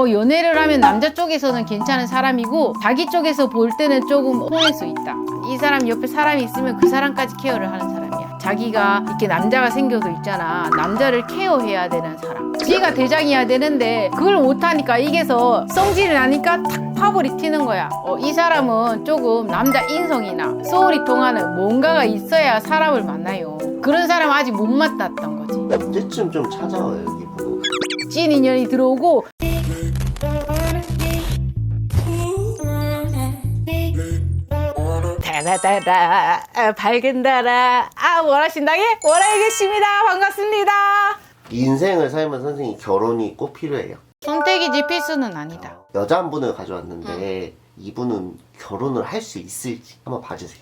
어, 연애를 하면 남자 쪽에서는 괜찮은 사람이고 자기 쪽에서 볼 때는 조금 혼낼 수 있다. 이 사람 옆에 사람이 있으면 그 사람까지 케어를 하는 사람이야. 자기가 이렇게 남자가 생겨도 있잖아. 남자를 케어해야 되는 사람. 지가 대장이어야 되는데 그걸 못하니까 이게서 성질이 나니까 탁 파벌이 튀는 거야. 어, 이 사람은 조금 남자 인성이나 소울이 통하는 뭔가가 있어야 사람을 만나요. 그런 사람 아직 못 만났던 거지. 언제쯤 좀 찾아와요 이분은 찐 인연이 들어오고 다다다다 아, 밝은 달아 아 원하신다게 원하겠습니다 반갑습니다 인생을 살면 선생님 결혼이 꼭 필요해요 선택이지 필수는 아니다 여자 한 분을 가져왔는데 이분은 결혼을 할 수 있을지 한번 봐주세요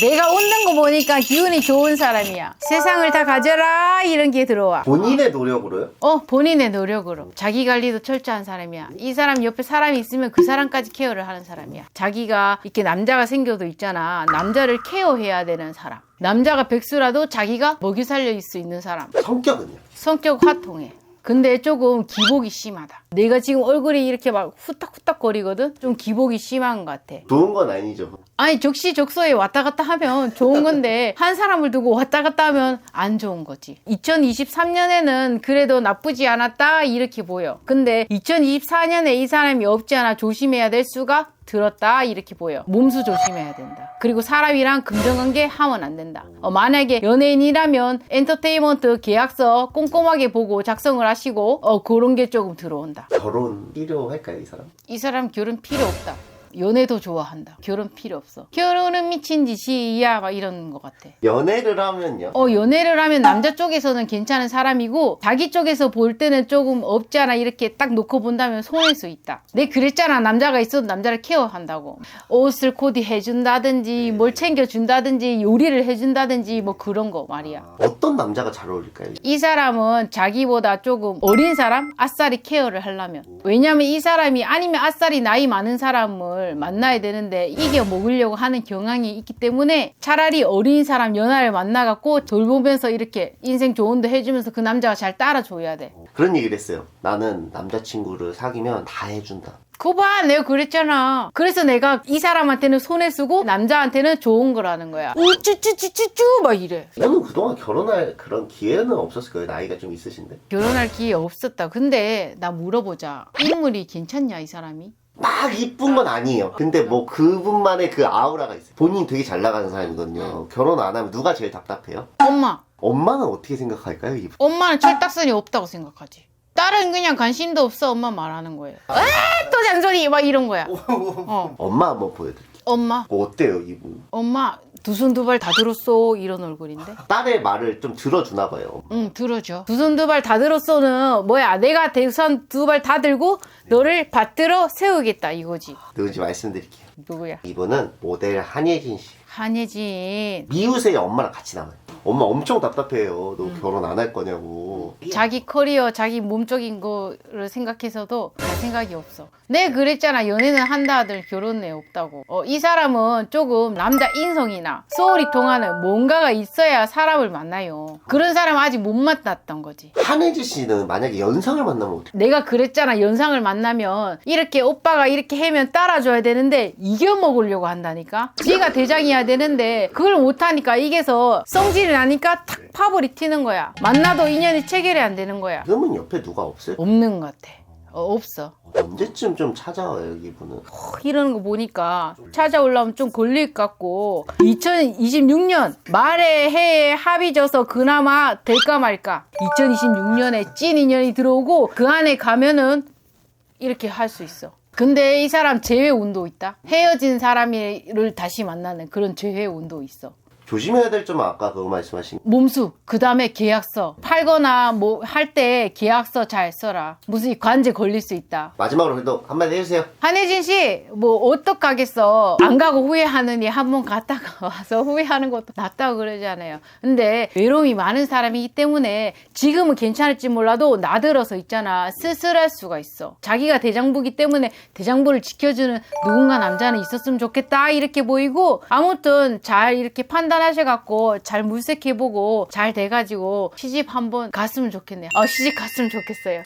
내가 웃는 거 보니까 기운이 좋은 사람이야. 세상을 다 가져라 이런 게 들어와. 본인의 노력으로요? 어 본인의 노력으로. 자기 관리도 철저한 사람이야. 이 사람 옆에 사람이 있으면 그 사람까지 케어를 하는 사람이야. 자기가 이렇게 남자가 생겨도 있잖아. 남자를 케어해야 되는 사람. 남자가 백수라도 자기가 먹이 살릴 수 있는 사람. 성격은요? 성격 화통해 근데 조금 기복이 심하다. 내가 지금 얼굴이 이렇게 막 후딱후딱 거리거든? 좀 기복이 심한 것 같아. 좋은 건 아니죠. 아니 적시적소에 왔다 갔다 하면 좋은 건데 한 사람을 두고 왔다 갔다 하면 안 좋은 거지. 2023년에는 그래도 나쁘지 않았다 이렇게 보여. 근데 2024년에 이 사람이 없지 않아 조심해야 될 수가 들었다 이렇게 보여. 몸수 조심해야 된다 그리고 사람이랑 긍정관계 하면 안 된다 어, 만약에 연예인이라면 엔터테인먼트 계약서 꼼꼼하게 보고 작성을 하시고 어, 그런 게 조금 들어온다 결혼 필요할까요 이 사람? 이 사람 결혼 필요 없다. 연애도 좋아한다. 결혼 필요 없어. 결혼은 미친 짓이야. 막 이런 것 같아. 연애를 하면요? 어, 연애를 하면 남자 쪽에서는 괜찮은 사람이고, 자기 쪽에서 볼 때는 조금 없잖아. 이렇게 딱 놓고 본다면 손할 수 있다. 내 그랬잖아. 남자가 있어도 남자를 케어한다고. 옷을 코디 해준다든지, 뭘 챙겨준다든지, 요리를 해준다든지, 뭐 그런 거 말이야. 어떤 남자가 잘 어울릴까요? 이 사람은 자기보다 조금 어린 사람 아싸리 케어를 하려면 왜냐면 이 사람이 아니면 아싸리 나이 많은 사람 을 만나야 되는데 이겨 먹으려고 하는 경향이 있기 때문에 차라리 어린 사람 연하를 만나갖고 돌보면서 이렇게 인생 조언도 해주면서 그 남자가 잘 따라줘야 돼. 그런 얘기를 했어요. 나는 남자친구를 사귀면 다 해준다. 그거 봐 내가 그랬잖아. 그래서 내가 이 사람한테는 손에 쓰고 남자한테는 좋은 거라는 거야. 우쭈쭈쭈쭈쭈 막 이래. 저는 그동안 결혼할 그런 기회는 없었을 거예요. 나이가 좀 있으신데. 결혼할 기회 없었다. 근데 나 물어보자. 인물이 괜찮냐 이 사람이 막 이쁜 건 아니에요 근데 뭐 그분만의 그 아우라가 있어요 본인이 되게 잘 나가는 사람이거든요 결혼 안 하면 누가 제일 답답해요? 엄마 엄마는 어떻게 생각할까요 이분? 엄마는 철딱선이 없다고 생각하지. 딸은 그냥 관심도 없어 엄마 말하는 거예요. 에 또 잔소리 막 이런 거야. 어 엄마 한번 보여드릴게요 엄마 어, 어때요 이분? 엄마 두 손 두 발 다 들었어 이런 얼굴인데. 딸의 말을 좀 들어주나 봐요 응 들어줘. 두 손 두 발 다 들었어는 뭐야 내가 대선 두발 다 들고 너를 받들어 세우겠다 이거지. 누군지 말씀드릴게요 누구야? 이분은 모델 한예진 씨 한예진. 미우새 엄마랑 같이 나와요 엄마 엄청 답답해요 너 결혼 안 할 거냐고 자기 커리어, 자기 몸적인 거를 생각해서도 할 생각이 없어. 내 그랬잖아. 연애는 한다 하들 결혼에 없다고. 어, 이 사람은 조금 남자 인성이나 소울이 통하는 뭔가가 있어야 사람을 만나요. 그런 사람 아직 못 만났던 거지. 한혜진 씨는 만약에 연상을 만나면 어떡해? 내가 그랬잖아. 연상을 만나면 이렇게 오빠가 이렇게 해면 따라줘야 되는데 이겨 먹으려고 한다니까. 지가 대장이어야 되는데 그걸 못 하니까 이게서 성질 이 나니까 탁 파벌이 튀는 거야. 만나도 인연이 체결이 안 되는 거야. 지금은 옆에 누가 없어요? 없는 것 같아. 어, 없어. 언제쯤 좀 찾아와요 이분은 어, 이러는 거 보니까 찾아오려면 좀 걸릴 것 같고 2026년 말에 해에 합의져서 그나마 될까 말까 2026년에 찐 인연이 들어오고 그 안에 가면은 이렇게 할 수 있어 근데 이 사람 재회 운도 있다 헤어진 사람을 다시 만나는 그런 재회 운도 있어 조심해야 될 점은 아까 그거 말씀하신 몸수 그 다음에 계약서 팔거나 뭐 할 때 계약서 잘 써라 무슨 관제 걸릴 수 있다 마지막으로 그래도 한마디 해주세요 한혜진 씨, 뭐, 어떡하겠어. 안 가고 후회하느니 한 번 갔다가 와서 후회하는 것도 낫다고 그러잖아요. 근데 외로움이 많은 사람이기 때문에 지금은 괜찮을지 몰라도 나들어서 있잖아. 쓸쓸할 수가 있어. 자기가 대장부기 때문에 대장부를 지켜주는 누군가 남자는 있었으면 좋겠다. 이렇게 보이고 아무튼 잘 이렇게 판단 을 편안하셔갖고 잘 물색해보고 잘 돼가지고 시집 한번 갔으면 좋겠네요. 어, 시집 갔으면 좋겠어요.